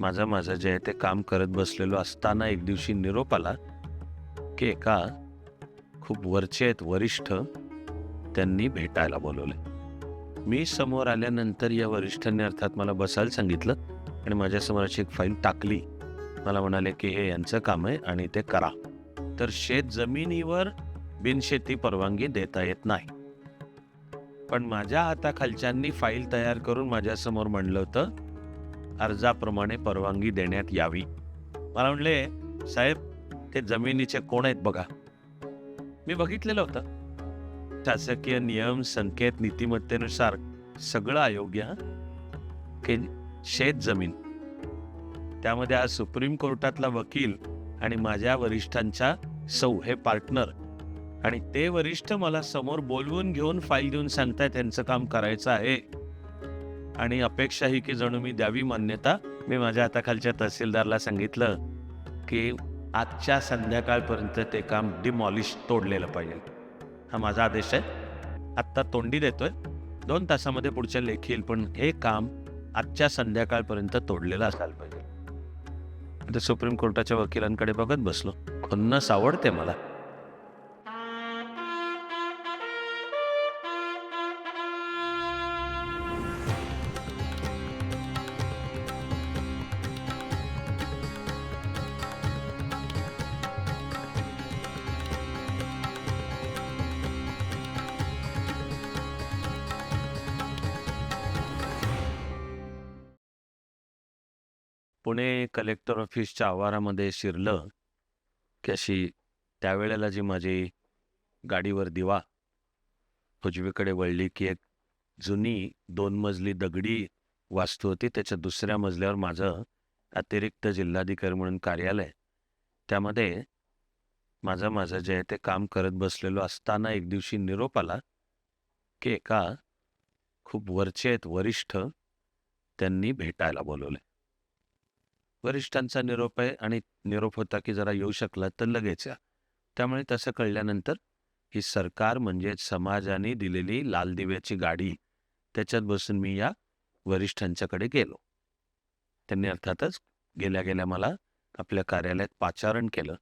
माझं माझं जे आहे ते काम करत बसलेलो असताना एक दिवशी निरोप आला की एका खूप वरचे आहेत वरिष्ठ त्यांनी भेटायला बोलवले. मी समोर आल्यानंतर या वरिष्ठांनी अर्थात मला बसायला सांगितलं आणि माझ्यासमोर अशी एक फाईल टाकली. मला म्हणाले की हे यांचं काम आहे आणि ते करा. तर शेत जमिनीवर बिनशेती परवानगी देता येत नाही. पण माझ्या हाताखालच्यांनी फाईल तयार करून माझ्यासमोर म्हणलं होतं अर्जाप्रमाणे परवानगी देण्यात यावी. मला म्हणले साहेब ते जमिनीचे कोण आहेत बघा. मी बघितलेलं होतं. शासकीय नियम संकेत नीतिमत्तेनुसार सगळं अयोग्य की शेत जमीन? त्यामध्ये आज सुप्रीम कोर्टातला वकील आणि माझ्या वरिष्ठांच्या सौ हे पार्टनर. आणि ते वरिष्ठ मला समोर बोलवून घेऊन फाईल देऊन सांगताय त्यांचं काम करायचं आहे. आणि अपेक्षा ही की जणू मी द्यावी मान्यता मी माझ्या हाताखालच्या तहसीलदारला सांगितलं की आजच्या संध्याकाळपर्यंत ते काम डिमॉलिश तोडलेलं पाहिजे. हा माझा आदेश आहे. आत्ता तोंडी देतोय. दोन तासामध्ये पुढच्या लेखी येईल पण हे काम आजच्या संध्याकाळपर्यंत तोडलेलं असायला पाहिजे. आता सुप्रीम कोर्टाच्या वकिलांकडे बघत बसलो. खुन्नस आवडते मला. कलेक्टर ऑफिसच्या आवारामध्ये शिरलं की अशी त्यावेळेला जी माझी गाडीवर दिवा उजवीकडे वळली की एक जुनी दोन मजली दगडी वास्तू होती. त्याच्या दुसऱ्या मजल्यावर माझं अतिरिक्त जिल्हाधिकारी म्हणून कार्यालय. त्यामध्ये माझं माझं जे आहे ते काम करत बसलेलो असताना एक दिवशी निरोप आला की एका खूप वरचे आहेत वरिष्ठ त्यांनी भेटायला बोलवले वरिष्ठांचा निरोप आहे आणि निरोप होता की जरा येऊ शकला तर लगेच या. त्यामुळे तसं कळल्यानंतर ही सरकार म्हणजे समाजाने दिलेली लाल दिव्याची गाडी त्याच्यात बसून मी या वरिष्ठांच्याकडे गेलो. त्यांनी अर्थातच गेल्या गेल्या मला आपल्या कार्यालयात पाचारण केलं.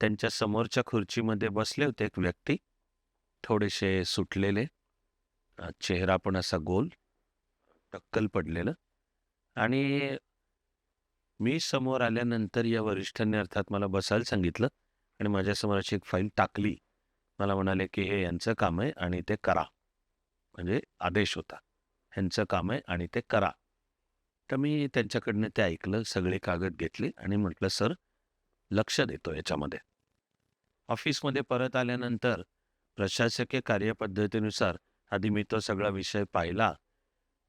त्यांच्या समोरच्या खुर्चीमध्ये बसले होते एक व्यक्ती. थोडेसे सुटलेले. चेहरा पण असा गोल टक्कल पडलेलं. आणि मी समोर आल्यानंतर या वरिष्ठांनी अर्थात मला बसायला सांगितलं आणि माझ्यासमोर अशी एक फाईल टाकली. मला म्हणाले की हे यांचं काम आहे आणि ते करा. म्हणजे आदेश होता. ह्यांचं काम आहे आणि ते करा. तर मी त्यांच्याकडनं ते ऐकलं सगळे कागद घेतले आणि म्हटलं सर लक्ष देतो याच्यामध्ये. ऑफिसमध्ये परत आल्यानंतर प्रशासकीय कार्यपद्धतीनुसार आधी मी तो सगळा विषय पाहिला.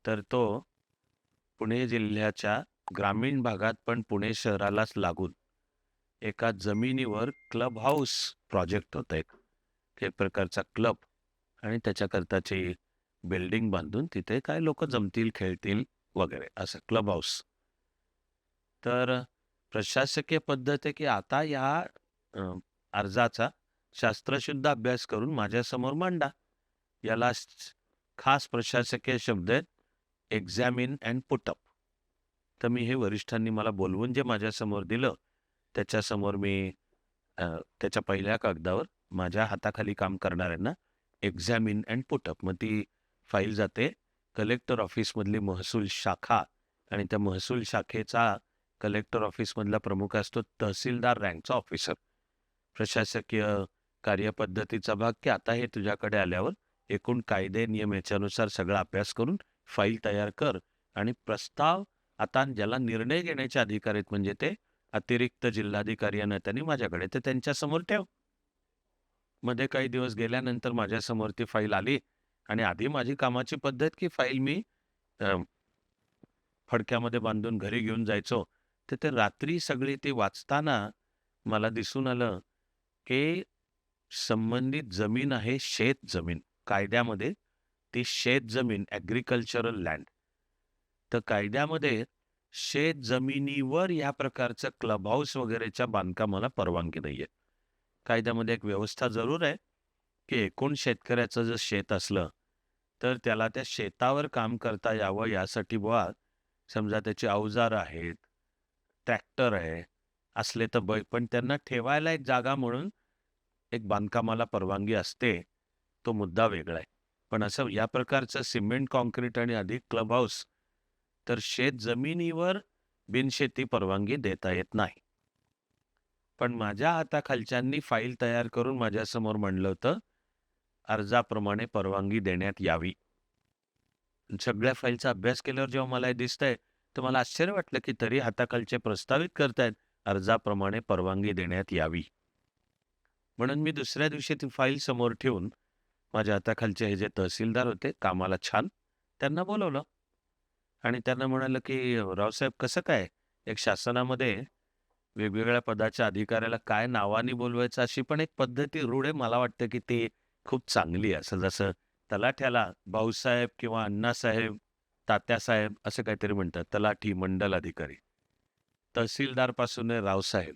तर तो पुणे जिल्ह्याच्या ग्रामीण भागात पण पुणे शहरालाच लागून एका जमिनीवर क्लब हाऊस प्रोजेक्ट होता एक. एक प्रकारचा क्लब आणि त्याच्याकरताची बिल्डिंग बांधून तिथे काय लोक जमतील खेळतील वगैरे असं क्लब हाऊस. तर प्रशासकीय पद्धत आहे की आता या अर्जाचा शास्त्रशुद्ध अभ्यास करून माझ्यासमोर मांडा. याला खास प्रशासकीय शब्द आहेत एक्झॅमिन अँड पुटअप तर मी हे वरिष्ठांनी मला बोलवून जे माझ्यासमोर दिलं त्याच्यासमोर मी त्याच्या पहिल्या कागदावर माझ्या हाताखाली काम करणाऱ्यांना एक्झॅमिन अँड पुटअप मग ती फाईल जाते. कलेक्टर ऑफिसमधली महसूल शाखा आणि त्या महसूल शाखेचा कलेक्टर ऑफिसमधला प्रमुख असतो तहसीलदार रँकचा ऑफिसर प्रशासकीय कार्यपद्धतीचा भाग की आता हे तुझ्याकडे आल्यावर एकूण कायदे नियम याच्यानुसार सगळा अभ्यास करून फाईल तयार कर आणि प्रस्ताव आता ज्याला निर्णय घेण्याचे अधिकार आहेत म्हणजे ते अतिरिक्त जिल्हाधिकारी या नात्याने माझ्याकडे ते त्यांच्यासमोर ठेव. मध्ये काही दिवस गेल्यानंतर माझ्यासमोर ती फाईल आली आणि आधी माझी कामाची पद्धत की फाईल मी फडक्यामध्ये बांधून घरी घेऊन जायचो. तर ते रात्री सगळी ती वाचताना मला दिसून आलं की संबंधित जमीन आहे शेत जमीन. कायद्यामध्ये ती शेत जमीन ॲग्रिकल्चरल लँड तर कायद्यामध्ये शेत जमिनीवर या प्रकारचं क्लब हाऊस वगैरेच्या बांधकामाला परवानगी नाही आहे कायद्यामध्ये एक व्यवस्था जरूर आहे की एकूण शेतकऱ्याचं जर शेत असलं तर त्याला त्या शेतावर काम करता यावं यासाठी बुवा समजा त्याची अवजार आहेत ट्रॅक्टर आहे असले तर बै पण त्यांना ठेवायला एक जागा म्हणून एक बांधकामाला परवानगी असते तो मुद्दा वेगळा आहे. पण असं या प्रकारचं सिमेंट कॉन्क्रीट आणि अधिक क्लब हाऊस तर शेत जमिनीवर बिनशेती परवानगी देता येत नाही. पण माझ्या हाताखालच्यांनी फाईल तयार करून माझ्यासमोर म्हणलं होतं अर्जाप्रमाणे परवानगी देण्यात यावी. सगळ्या फाईलचा अभ्यास केल्यावर जेव्हा मला हे दिसतंय तर मला आश्चर्य वाटलं की तरी हाताखालचे प्रस्तावित करतायत अर्जाप्रमाणे परवानगी देण्यात यावी. म्हणून मी दुसऱ्या दिवशी ती फाईल समोर ठेवून माझ्या हाताखालचे हे जे तहसीलदार होते कामाला छान त्यांना बोलवलं. आणि त्यांना म्हणालं की रावसाहेब कसं काय? एक शासनामध्ये वेगवेगळ्या पदाच्या अधिकाऱ्याला काय नावाने बोलवायचं अशी पण एक पद्धती रूढ आहे मला वाटतं की ती खूप चांगली आहे. असं जसं तलाठ्याला भाऊसाहेब किंवा अण्णासाहेब तात्यासाहेब असं काहीतरी म्हणतात तलाठी मंडल अधिकारी तहसीलदारपासून रावसाहेब.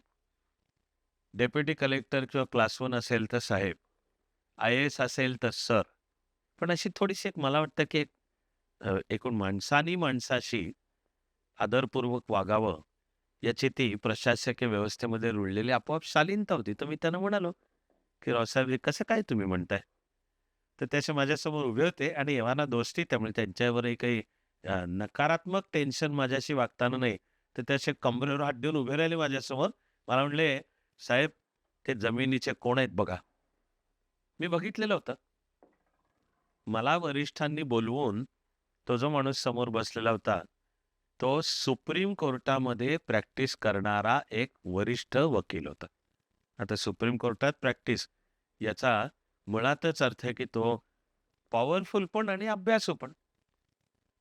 डेप्युटी कलेक्टर किंवा क्लास वन असेल तर साहेब आय एस असेल तर सर. पण अशी थोडीशी एक मला वाटतं की एक एकूण माणसानी माणसाशी आदरपूर्वक वागावं याची ती प्रशासकीय व्यवस्थेमध्ये रुळलेली आपोआप शालीनता होती. तर मी त्यांना म्हणालो की रावसाहेब हे कसं काय तुम्ही म्हणताय? तर त्याच्या माझ्यासमोर उभे होते आणि एव्हाना दोस्ती त्यामुळे त्यांच्यावरही काही नकारात्मक टेन्शन माझ्याशी वागताना नाही. तर त्याचे कमरेवर हात देऊन उभे राहिले माझ्यासमोर. मला म्हणले साहेब ते जमिनीचे कोण आहेत बघा. मी बघितलेलं होतं. मला वरिष्ठांनी बोलवून तो जो माणूस समोर बसलेला होता तो सुप्रीम कोर्टामध्ये प्रॅक्टिस करणारा एक वरिष्ठ वकील होता. आता सुप्रीम कोर्टात प्रॅक्टिस याचा मुळातच अर्थ आहे की तो पॉवरफुल पण आणि अभ्यासू पण.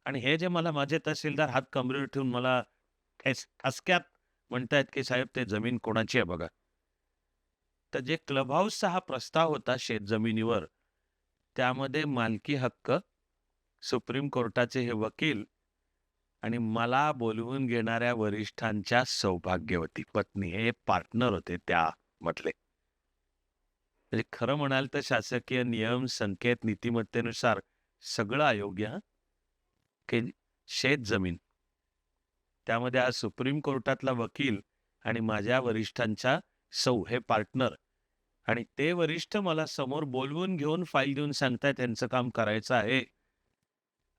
आणि हे जे मला माझे तहसीलदार हात कमरेवर ठेवून मला ठसक्यात म्हणतायत की साहेब ते जमीन कोणाची आहे बघा. तर जे क्लब हाऊसचा हा प्रस्ताव होता शेत जमिनीवर त्यामध्ये मालकी हक्क सुप्रीम कोर्टाचे हे वकील आणि मला बोलवून घेणाऱ्या वरिष्ठांच्या सौभाग्यवती पत्नी हे पार्टनर होते त्या म्हटले म्हणजे खरं म्हणाल तर शासकीय नियम संकेत नीतिमत्तेनुसार सगळं अयोग्य की शेत जमीन. त्यामध्ये आज सुप्रीम कोर्टातला वकील आणि माझ्या वरिष्ठांच्या सौ हे पार्टनर आणि ते वरिष्ठ मला समोर बोलवून घेऊन फाईल देऊन सांगताय त्यांचं काम करायचं आहे.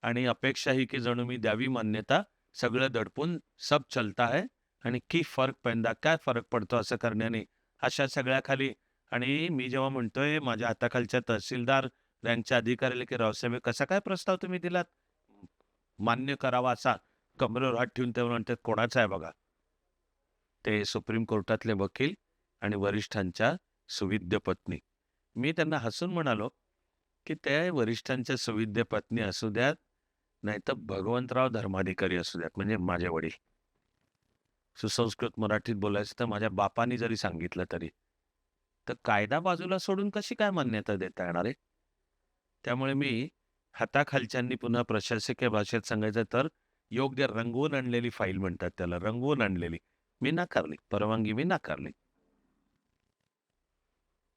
आणि अपेक्षा ही की जणू मी द्यावी मान्यता सगळं दडपून सब चलता है आणि की फरक पैंदा काय फरक पडतो असं करण्याने अशा सगळ्याखाली आणि मी जेव्हा म्हणतोय माझ्या हाताखालच्या तहसीलदार रँकच्या अधिकाऱ्याला की रावसाहेब हे कसा काय प्रस्ताव तुम्ही दिलात? मान्य करावा असा कमरेवर हात ठेवून ते म्हणतात कोणाचा आहे बघा? ते सुप्रीम कोर्टातले वकील आणि वरिष्ठांच्या सुविद्य पत्नी. मी त्यांना हसून म्हणालो की त्या वरिष्ठांच्या सुविद्य पत्नी असू द्यात नाही तर भगवंतराव धर्माधिकारी असू द्यात म्हणजे माझे वडील. सुसंस्कृत मराठीत बोलायचं तर माझ्या बापानी जरी सांगितलं तरी. तर कायदा बाजूला सोडून कशी काय मान्यता देता येणार आहे? त्यामुळे मी हाताखालच्यांनी पुन्हा प्रशासकीय भाषेत सांगायचं तर योग्य रंगवून आणलेली फाईल म्हणतात त्याला रंगवून आणलेली. मी नाकारली परवानगी मी नाकारली.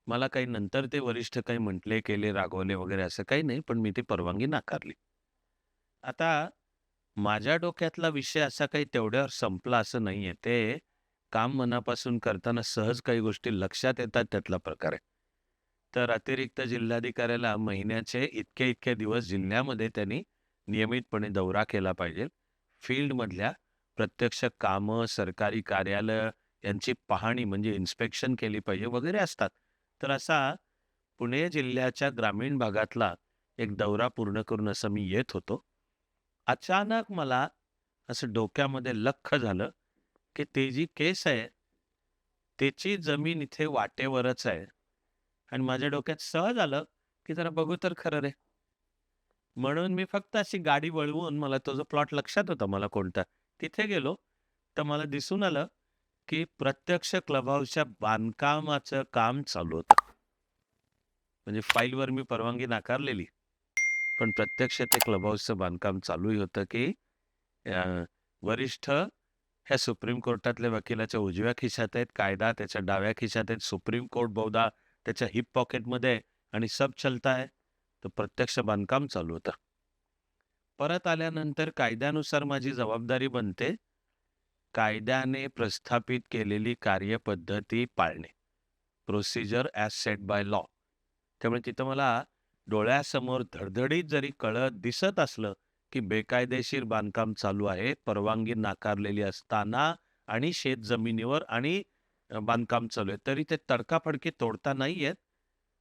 मला काही नंतर ते वरिष्ठ काही म्हटले केले रागवले वगैरे असं काही नाही पण मी ती परवानगी नाकारली. आता माझ्या डोक्यातला विषय असा काही तेवढ्यावर संपला असं नाहीये. ते काम मनापासून करताना सहज काही गोष्टी लक्षात येतात त्यातला प्रकार आहे. तर अतिरिक्त जिल्हाधिकाऱ्याला महिन्याचे इतके इतके दिवस जिल्ह्यामध्ये त्यांनी नियमितपणे दौरा केला पाहिजे. फील्डमधल्या प्रत्यक्ष कामं सरकारी कार्यालय यांची पाहणी म्हणजे इन्स्पेक्शन केली पाहिजे वगैरे असतात. तर असा पुणे जिल्ह्याच्या ग्रामीण भागातला एक दौरा पूर्ण करून असं मी येत होतो. अचानक मला असं डोक्यामध्ये लख झालं की ते जी केस आहे त्याची जमीन इथे वाटेवरच आहे. आणि माझ्या डोक्यात सहज आलं की जरा बघू तर खरं रे. म्हणून मी फक्त अशी गाडी वळवून मला तो जो प्लॉट लक्षात होता मला कोणता तिथे गेलो. तर मला दिसून आलं की प्रत्यक्ष क्लब हाऊसच्या बांधकामाचं काम चालू होतं. म्हणजे फाईलवर मी परवानगी नाकारलेली. पण प्रत्यक्ष ते क्लब हाऊसचं बांधकाम चालूही होतं की वरिष्ठ ह्या सुप्रीम कोर्टातल्या वकिलाच्या उजव्या खिशात आहेत कायदा त्याच्या डाव्या खिशात आहेत सुप्रीम कोर्ट बहुधा त्याच्या हिप पॉकेटमध्ये आणि सब चलता आहे. तर प्रत्यक्ष बांधकाम चालू होतं. परत आल्यानंतर कायद्यानुसार माझी जबाबदारी बनते. कायद्याने प्रस्थापित केलेली कार्यपद्धती पाळणे. Procedure as set by law त्यामुळे तिथं मला डोळ्यासमोर धडधडीत जरी कळत दिसत असलं की बेकायदेशीर बांधकाम चालू आहे परवानगी नाकारलेली असताना आणि शेत जमिनीवर आणि बांधकाम चालू आहे तरी ते तडकाफडकी तोडता नाही येत.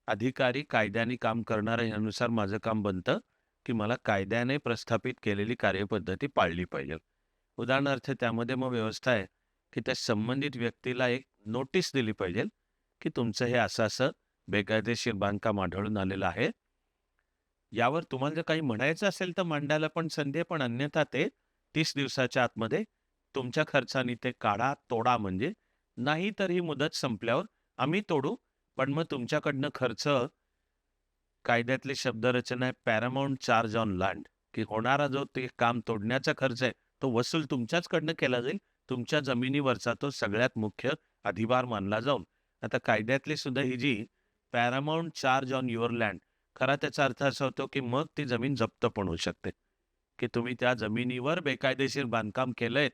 अधिकारी कायद्याने काम करणारे यानुसार माझं काम बनतं की मला कायद्याने प्रस्थापित केलेली कार्यपद्धती पाळली पाहिजे. उदाहरणार्थ त्यामध्ये मग व्यवस्था आहे की त्या संबंधित व्यक्तीला एक नोटीस दिली पाहिजे की तुमचं हे असं असं बेकायदेशीर बांधकाम आढळून आलेलं आहे यावर तुम्हाला जर काही म्हणायचं असेल तर मांडायला पण संधी आहे, पण अन्यथा ते तीस दिवसाच्या आतमध्ये तुमच्या खर्चाने ते काढा तोडा म्हणजे. नाही तर ही मुदत संपल्यावर आम्ही तोडू. पण मग तुमच्याकडनं खर्च कायद्यातली शब्दरचना आहे पॅरामाऊंट चार्ज ऑन लँड. की होणारा जो ते काम तोडण्याचा खर्च आहे तो वसूल तुमच्याचकडनं केला जाईल. तुमच्या जमिनीवरचा तो सगळ्यात मुख्य अधिभार मानला जाऊन. आता कायद्यातली सुद्धा ही जी paramount charge on your land खरा त्याचा अर्थ असा होतो की मग ती जमीन जप्त पण होऊ शकते. की तुम्ही त्या जमिनीवर बेकायदेशीर बांधकाम केलंय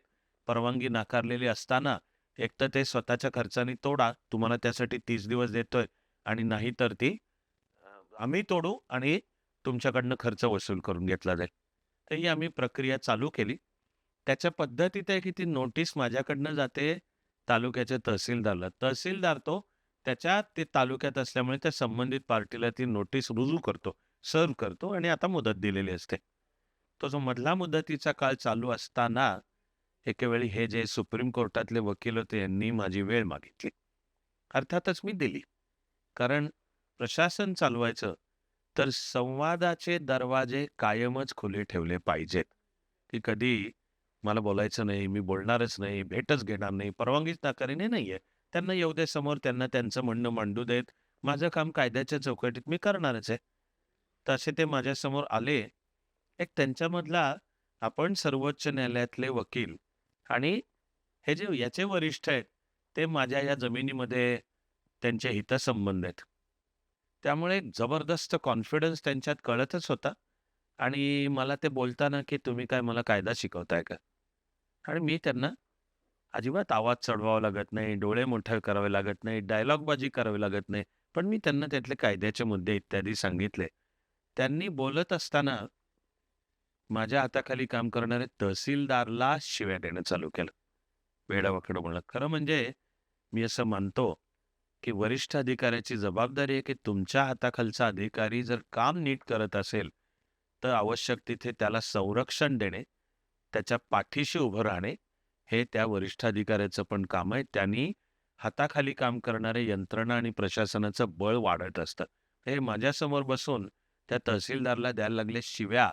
परवानगी नाकारलेली असताना एक तर ते स्वतःच्या खर्चाने तोडा तुम्हाला त्यासाठी तीस दिवस देतोय आणि नाही तर ती आम्ही तोडू आणि तुमच्याकडनं खर्च वसूल करून घेतला जाईल. तर ही आम्ही प्रक्रिया चालू केली. त्याच्या पद्धतीत आहे की ती नोटीस माझ्याकडनं जाते तालुक्याच्या तहसीलदारला. तहसीलदार तो त्याच्या ते तालुक्यात असल्यामुळे त्या संबंधित पार्टीला ती नोटीस रुजू करतो सर्व करतो आणि आता मुदत दिलेली असते. तो जो मधला मुदतीचा काळ चालू असताना एके वेळी हे जे सुप्रीम कोर्टातले वकील होते यांनी माझी वेळ मागितली. अर्थातच मी दिली. कारण प्रशासन चालवायचं तर संवादाचे दरवाजे कायमच खुले ठेवले पाहिजेत. की कधी मला बोलायचं नाही मी बोलणारच नाही भेटच घेणार नाही परवानगीच नाकारीने नाहीये. त्यांना येऊ दे समोर त्यांना त्यांचं म्हणणं मांडू देत. माझं काम कायद्याच्या चौकटीत मी करणारच आहे. तसे ते माझ्यासमोर आले. एक त्यांच्यामधला आपण सर्वोच्च न्यायालयातले वकील आणि हे जे याचे वरिष्ठ आहेत ते माझ्या या जमिनीमध्ये त्यांचे हितसंबंध आहेत. त्यामुळे एक जबरदस्त कॉन्फिडन्स त्यांच्यात कळतच होता आणि मला ते बोलताना की तुम्ही काय मला कायदा शिकवताय का? आणि मी त्यांना अजिबात आवाज चढवावा लागत नाही डोळे मोठे करावे लागत नाही डायलॉगबाजी करावी लागत नाही. पण मी त्यांना त्यातले कायद्याचे मुद्दे इत्यादी सांगितले. त्यांनी बोलत असताना माझ्या हाताखाली काम करणारे तहसीलदारला शिव्या देणं चालू केलं. वेडावाकडं म्हणलं खरं म्हणजे मी असं मानतो की वरिष्ठ अधिकाऱ्याची जबाबदारी आहे की तुमच्या हाताखालचा अधिकारी जर काम नीट करत असेल तर आवश्यक तिथे त्याला संरक्षण देणे त्याच्या पाठीशी उभं राहणे हे त्या वरिष्ठ अधिकाऱ्याचं पण काम आहे. त्यांनी हाताखाली काम करणारे यंत्रणा आणि प्रशासनाचं बळ वाढत असतं. हे माझ्यासमोर बसून त्या तहसीलदारला द्यायला लागले शिव्या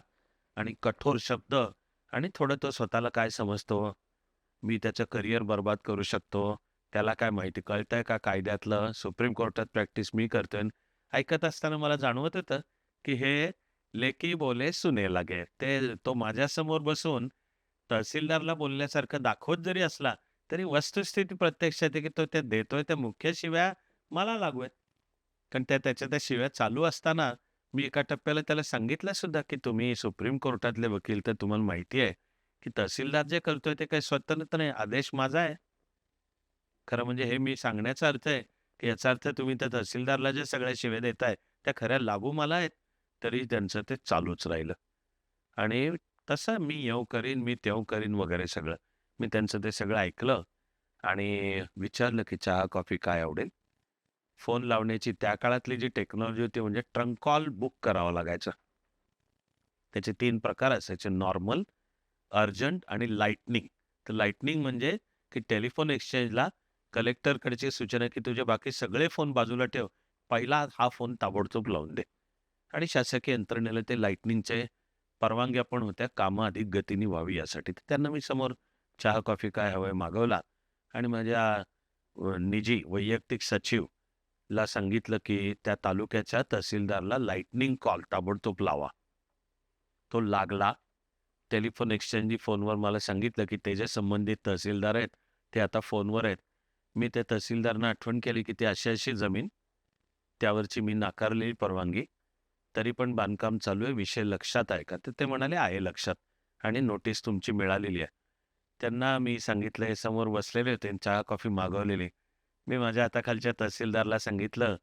आणि कठोर शब्द आणि थोडं तो स्वतःला काय समजतो? मी त्याचं करिअर बर्बाद करू शकतो? त्याला काय माहिती कळतंय का कायद्यातलं? सुप्रीम कोर्टात प्रॅक्टिस मी करतोय. ऐकत असताना मला जाणवत होतं की हे लेकी बोले सुने लागे ते तो माझ्यासमोर बसून तहसीलदारला बोलण्यासारखं दाखवत जरी असला तरी वस्तुस्थिती प्रत्यक्षात आहे की तो त्या देतोय त्या मुख्य शिव्या मला लागू आहेत कारण त्या त्याच्या त्या शिव्या चालू असताना मी एका टप्प्याला त्याला सांगितलं सुद्धा की तुम्ही सुप्रीम कोर्टातले वकील तर तुम्हाला माहिती आहे की तहसीलदार जे करतोय ते काही स्वतंत्र नाही आदेश माझा आहे. खरं म्हणजे हे मी सांगण्याचा अर्थ आहे की याचा अर्थ तुम्ही त्या तहसीलदारला जे सगळ्या शिव्या देताय त्या खऱ्या लागू मला आहेत तरी त्यांचं ते चालूच राहिलं. आणि तसं मी येऊ करीन मी तेव करीन वगैरे सगळं. मी त्यांचं ते सगळं ऐकलं आणि विचारलं की चहा कॉफी काय आवडेल? फोन लावण्याची त्या काळातली जी टेक्नॉलॉजी होती म्हणजे ट्रंक कॉल बुक करावं लागायचं. त्याचे तीन प्रकार असायचे नॉर्मल अर्जंट आणि लाईटनिंग तर लाईटनिंग म्हणजे की टेलिफोन एक्सचेंजला कलेक्टरकडची सूचना की तुझे बाकी सगळे फोन बाजूला ठेव. पहिला हा फोन ताबडतोब लावून दे. आणि शासकीय यंत्रणेला ते लाईटनिंगचे परवानग्या पण होत्या कामं अधिक गतीने व्हावी यासाठी. तर त्यांना मी समोर चहा कॉफी काय हवंय मागवला आणि माझ्या निजी वैयक्तिक सचिव ला सांगितलं की त्या तालुक्याच्या तहसीलदारला लाईटनिंग कॉल ताबडतोब लावा. तो लागला. टेलिफोन एक्सचेंज फोनवर मला सांगितलं की ते जे संबंधित तहसीलदार आहेत ते आता फोनवर आहेत. मी त्या तहसीलदारांना आठवण केली की ती अशी अशी जमीन त्यावरची मी नाकारलेली परवानगी. तरी पण बांधकाम चालू आहे विषय लक्षात आहे का? तर ते म्हणाले आहे लक्षात आणि नोटीस तुमची मिळालेली आहे. त्यांना मी सांगितलं हे समोर बसलेले होते चहा कॉफी मागवलेली. मी माझ्या हाताखालच्या तहसीलदारला सांगितलं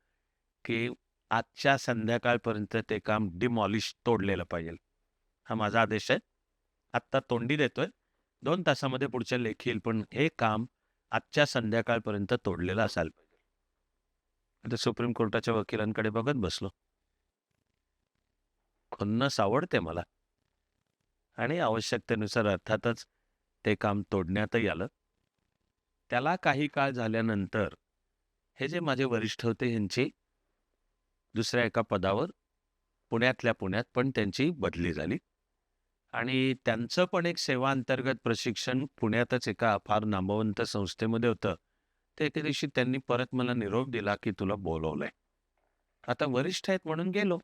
की आजच्या संध्याकाळपर्यंत ते काम डिमॉलिश तोडलेलं पाहिजे. हा माझा आदेश आहे. आत्ता तोंडी देतोय. दोन तासामध्ये पुढच्या लेखी येईल पण हे काम आजच्या संध्याकाळपर्यंत तोडलेलं असायला पाहिजे. आता सुप्रीम कोर्टाच्या वकिलांकडे बघत बसलो. खुन्नस आवडते मला. आणि आवश्यकतेनुसार अर्थातच ते काम तोडण्यातही आलं. त्याला काही काळ झाल्यानंतर हे जे माझे वरिष्ठ होते यांची दुसऱ्या एका पदावर पुण्यातल्या पुण्यात पण त्यांची बदली झाली. आणि त्यांचं पण एक सेवा अंतर्गत प्रशिक्षण पुण्यातच एका फार नामवंत संस्थेमध्ये होतं. ते एके दिवशी त्यांनी परत मला निरोप दिला की तुला बोलवलंय. आता वरिष्ठ आहेत म्हणून गेलो.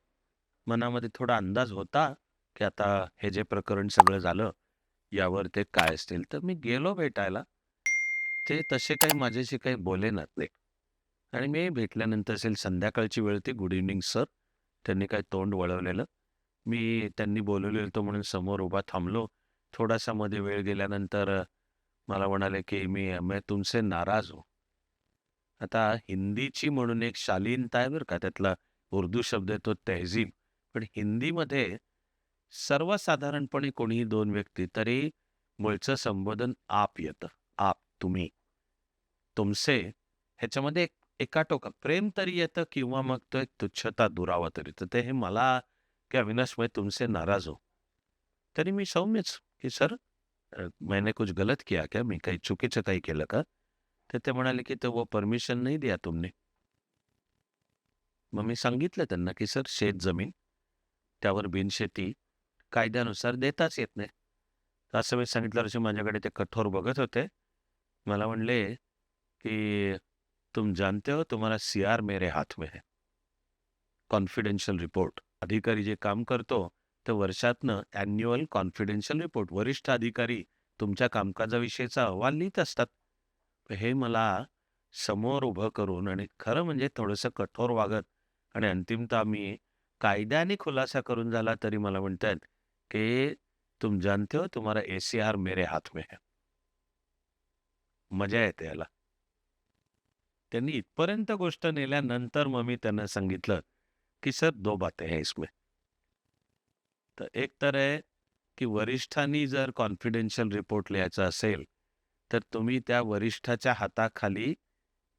मनामध्ये थोडा अंदाज होता की आता हे जे प्रकरण सगळं झालं यावर ते काय असतील? तर मी गेलो भेटायला. ते तसे काही माझ्याशी काही बोलेनात नाही आणि मी भेटल्यानंतर असेल संध्याकाळची वेळ होती गुड इव्हनिंग सर त्यांनी काय तोंड वळवलेलं. मी त्यांनी बोलवलेलं होतं म्हणून समोर उभा थांबलो. थोडासा मध्ये वेळ गेल्यानंतर मला म्हणाले की मी मी तुमचे नाराज हो. आता हिंदीची म्हणून एक शालीनता आहे बरं का त्यातला उर्दू शब्द येतो तहजीब. पण हिंदीमध्ये सर्वसाधारणपणे कोणीही दोन व्यक्ती तरी मूळचं संबोधन आप येतं आप तुम्ही. तुमचे ह्याच्यामध्ये एक एकाटोका प्रेम तरी येतं किंवा मग तो एक तुच्छता दुरावा तरी तर ते हे मला की अविनाशमुळे तुमसे नाराज हो. तरी मी सौम्यच की सर मैंने कुछ गलत किया क्या? मी काही चुकीचं काही केलं का? तर ते म्हणाले की तो वो परमिशन नाही दिया तुमने. मग मी सांगितलं त्यांना की सर शेत जमीन त्यावर बिनशेती कायद्यानुसार देताच येत नाही. असं मी सांगितल्यावरशी माझ्याकडे ते कठोर बघत होते. मला म्हणले की तुम जानते हो तुम्हाला सी आर मेरे हाथ में है. कॉन्फिडेन्शियल रिपोर्ट अधिकारी जे काम करतो तर वर्षातनं ॲन्युअल कॉन्फिडेन्शियल रिपोर्ट वरिष्ठ अधिकारी तुमच्या कामकाजाविषयीचा अहवाल लिहित असतात. हे मला समोर उभं करून आणि खरं म्हणजे थोडंसं कठोर वागत आणि अंतिमतः मी कायद्याने खुलासा करून झाला तरी मला म्हणतात की तुम जानते हो तुम्हारा ए सी आर मेरे हाथ में है. मजा येते याला. त्यांनी इथपर्यंत गोष्ट नेल्यानंतर मग मी त्यांना सांगितलं की सर दो बातें हैं इसमें. तर एक तर आहे की वरिष्ठांनी जर कॉन्फिडेन्शियल रिपोर्ट लिहायचा असेल तर तुम्ही त्या वरिष्ठाच्या हाताखाली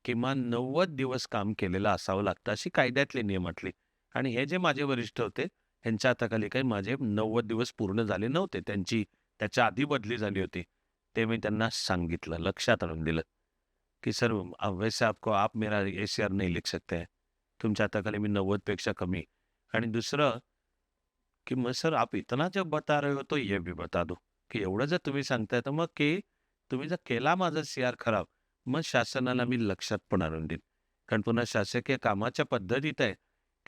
किमान नव्वद दिवस काम केलेलं असावं लागतं अशी कायद्यातली नियमातली आणि हे जे माझे वरिष्ठ होते ह्यांच्या हाताखाली काही माझे नव्वद दिवस पूर्ण झाले नव्हते. त्यांची त्याच्या आधी बदली झाली होती. ते मी त्यांना सांगितलं लक्षात आणून दिलं की सर वैसे आपको आप मेरा ए सी आर नाही लिख सकते हैं. तुमच्या हाताखाली मी नव्वदपेक्षा कमी. आणि दुसरं की मग सर आप इतना जब बता रहे हो तो ये भी बता दो की एवढं जर तुम्ही सांगताय तर मग की तुम्ही जर केला माझा सी आर खराब मग शासनाला मी लक्षात पण आणून देईन. कारण पुन्हा शासकीय कामाच्या पद्धतीत आहे.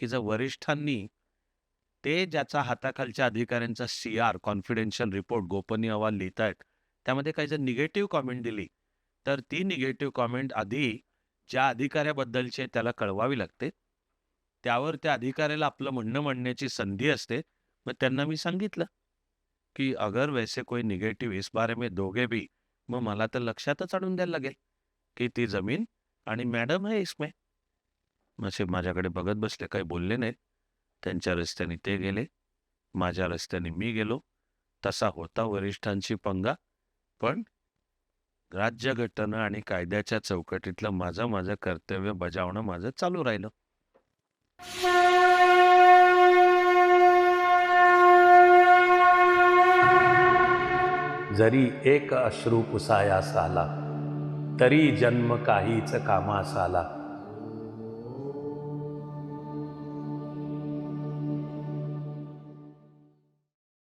की जर वरिष्ठांनी ते ज्याचा हाताखालच्या अधिकाऱ्यांचा सी आर कॉन्फिडेन्शियल रिपोर्ट गोपनीय अहवाल लिहित आहेत त्यामध्ये काही जर निगेटिव्ह कॉमेंट दिली तर ती निगेटिव्ह कॉमेंट आधी ज्या अधिकाऱ्याबद्दलची त्याला कळवावी लागते. त्यावर त्या अधिकाऱ्याला आपलं म्हणणं म्हणण्याची संधी असते. मग त्यांना मी सांगितलं की अगर वैसे कोई निगेटिव्ह इस बारे में दोघे बी मग मला तर लक्षातच आणून द्यायला लागेल की ती जमीन आणि मॅडम आहे इसमें. असे माझ्याकडे बघत बसले. काही बोलले नाहीत. त्यांच्या रस्त्याने ते गेले. माझ्या रस्त्याने मी गेलो. तसा होता वरिष्ठांशी पंगा. पण राज्यघटना आणि कायद्याच्या चौकटीतलं माझं माझं कर्तव्य बजावणं माझं चालू राहिलं. जरी एक अश्रू पुसायास आला तरी जन्म काहीच कामास आला